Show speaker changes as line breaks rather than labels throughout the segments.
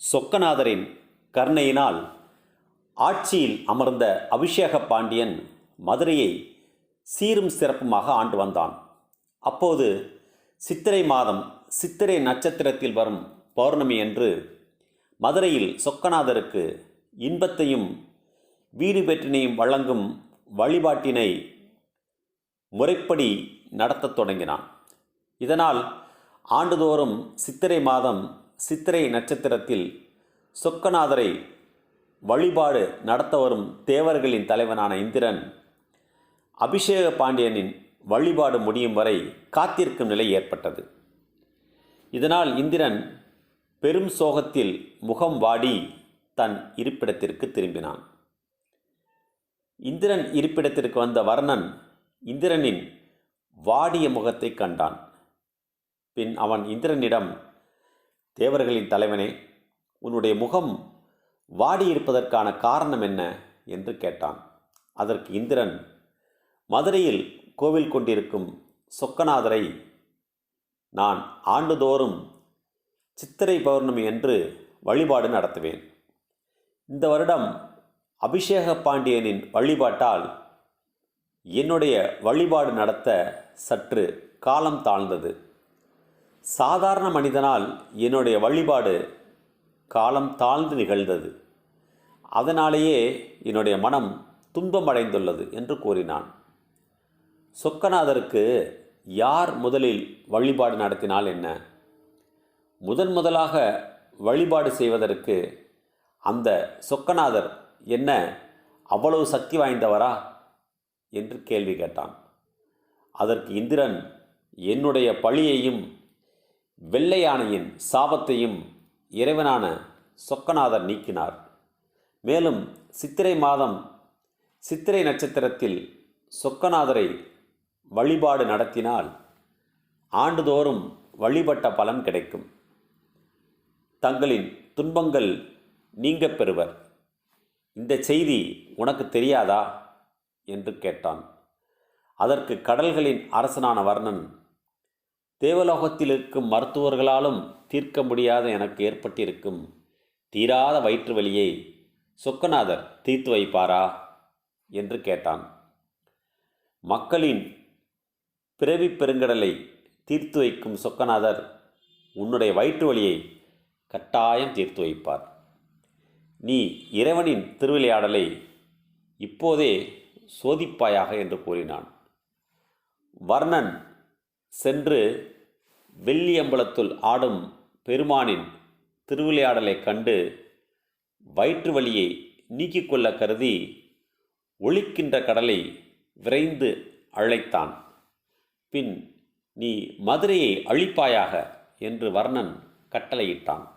சொக்கநாதரின் கருணையினால் ஆட்சியில் அமர்ந்த அபிஷேக பாண்டியன் மதுரையை சீரும் சிறப்புமாக ஆண்டு வந்தான். அப்போது சித்திரை மாதம் சித்திரை நட்சத்திரத்தில் வரும் பௌர்ணமி என்று மதுரையில் சொக்கநாதருக்கு இன்பத்தையும் வீடு பெற்றினையும் வழங்கும் வழிபாட்டினை முறைப்படி நடத்தத் தொடங்கினான். இதனால் ஆண்டுதோறும் சித்திரை மாதம் சித்திரை நட்சத்திரத்தில் சொக்கநாதரை வழிபாடு நடத்த வரும் தேவர்களின் தலைவனான இந்திரன் அபிஷேக பாண்டியனின் வழிபாடு முடியும் வரை காத்திருக்கும் நிலை ஏற்பட்டது. இதனால் இந்திரன் பெரும் சோகத்தில் முகம் வாடி தன் இருப்பிடத்திற்கு திரும்பினான். இந்திரன் இருப்பிடத்திற்கு வந்த வர்ணன் இந்திரனின் வாடிய முகத்தை கண்டான். பின் அவன் இந்திரனிடம் தேவர்களின் தலைவனே உன்னுடைய முகம் வாடியிருப்பதற்கான காரணம் என்ன? என்று கேட்டான். அதற்கு இந்திரன் மதுரையில் கோவில் கொண்டிருக்கும் சொக்கநாதரை நான் ஆண்டுதோறும் சித்திரை பௌர்ணமி என்று வழிபாடு நடத்துவேன். இந்த வருடம் அபிஷேக பாண்டியனின் வழிபாட்டால் என்னுடைய வழிபாடு நடத்த சற்று காலம் தாழ்ந்தது. சாதாரண மனிதனால் என்னுடைய வழிபாடு காலம் தாழ்ந்து நிகழ்ந்தது. அதனாலேயே என்னுடைய மனம் துன்பமடைந்துள்ளது என்று கூறினான். சொக்கநாதருக்கு யார் முதலில் வழிபாடு நடத்தினால் என்ன? முதன் முதலாக வழிபாடு செய்வதற்கு அந்த சொக்கநாதர் என்ன அவ்வளவு சக்தி வாய்ந்தவரா? என்று கேள்வி கேட்டான். அதற்கு இந்திரன் என்னுடைய பழியையும் வெள்ளை யானையின் சாபத்தையும் இறைவனான சொக்கநாதர் நீக்கினார். மேலும் சித்திரை மாதம் சித்திரை நட்சத்திரத்தில் சொக்கநாதரை வழிபாடு நடத்தினால் ஆண்டுதோறும் வழிபட்ட பலன் கிடைக்கும். தங்களின் துன்பங்கள் நீங்கப் பெறுவர். இந்த செய்தி உனக்கு தெரியாதா? என்று கேட்டான். அதற்கு கடல்களின் அரசனான வர்ணன் தேவலோகத்தில் இருக்கும் மருத்துவர்களாலும் தீர்க்க முடியாத எனக்கு ஏற்பட்டிருக்கும். தீராத வயிற்று வலியை சொக்கநாதர் தீர்த்து வைப்பாரா? என்று கேட்டான். மக்களின் பிறவி பெருங்கடலை தீர்த்து வைக்கும் சொக்கநாதர் உன்னுடைய வயிற்று வலியை கட்டாயம் தீர்த்து வைப்பார். நீ இறைவனின் திருவிளையாடலை இப்போதே சோதிப்பாயாக என்று கூறினான். வர்ணன் சென்று வெள்ளியம்பலத்துள் ஆடும் பெருமானின் திருவிளையாடலை கண்டு வயிற்று வழியை நீக்கிக் கொள்ள கருதி ஒழிக்கின்ற கடலை விரைந்து அழைத்தான். பின் நீ மதுரையை அழிப்பாயாக? என்று வர்ணன் கட்டளையிட்டான்.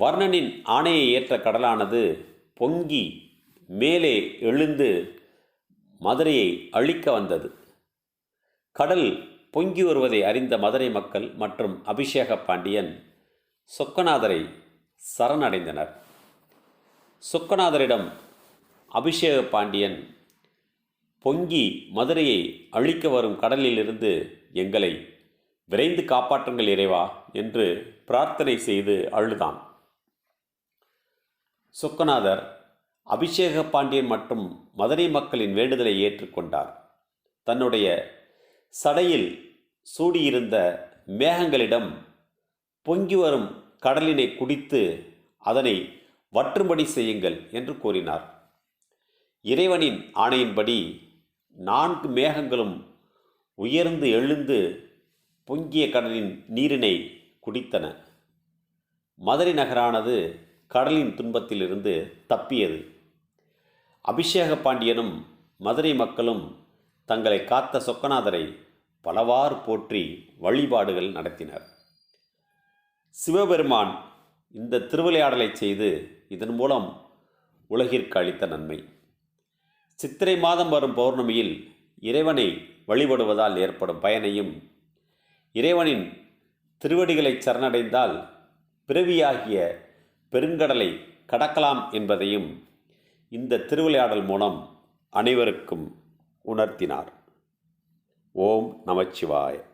வர்ணனின் ஆணையை ஏற்ற கடலானது பொங்கி மேலே எழுந்து மதுரையை அழிக்க வந்தது. கடல் பொங்கி வருவதை அறிந்த மதுரை மக்கள் மற்றும் அபிஷேக பாண்டியன் சொக்கநாதரை சரணடைந்தனர். சொக்கநாதரிடம் அபிஷேக பாண்டியன் பொங்கி மதுரையை அழிக்க வரும் கடலிலிருந்து எங்களை விரைந்து காப்பாற்றுங்கள் இறைவா என்று பிரார்த்தனை செய்து அழுதான். சொக்கநாதர் அபிஷேக பாண்டியன் மற்றும் மதுரை மக்களின் வேண்டுதலை ஏற்றுக்கொண்டார். தன்னுடைய சடையில் சூடியிருந்த மேகங்களிடம் பொங்கி வரும் கடலினை குடித்து அதனை வற்றும்படி செய்யுங்கள் என்று கூறினார். இறைவனின் ஆணையின்படி நான்கு மேகங்களும் உயர்ந்து எழுந்து பொங்கிய கடலின் நீரினை குடித்தன. மதுரை நகரானது கடலின் துன்பத்திலிருந்து தப்பியது. அபிஷேக பாண்டியனும் மதுரை மக்களும் தங்களை காத்த சொக்கநாதரை பலவாறு போற்றி வழிபாடுகள் நடத்தினர். சிவபெருமான் இந்த திருவிளையாடலை செய்து இதன் மூலம் உலகிற்கு அளித்த நன்மை. சித்திரை மாதம் வரும் பௌர்ணமியில் இறைவனை வழிபடுவதால் ஏற்படும் பயனையும் இறைவனின் திருவடிகளை சரணடைந்தால் பிறவியாகிய பெருங்கடலை கடக்கலாம் என்பதையும் இந்த திருவிளையாடல் மூலம் அனைவருக்கும் உணர்த்தினார். ஓம் நமச்சிவாய்.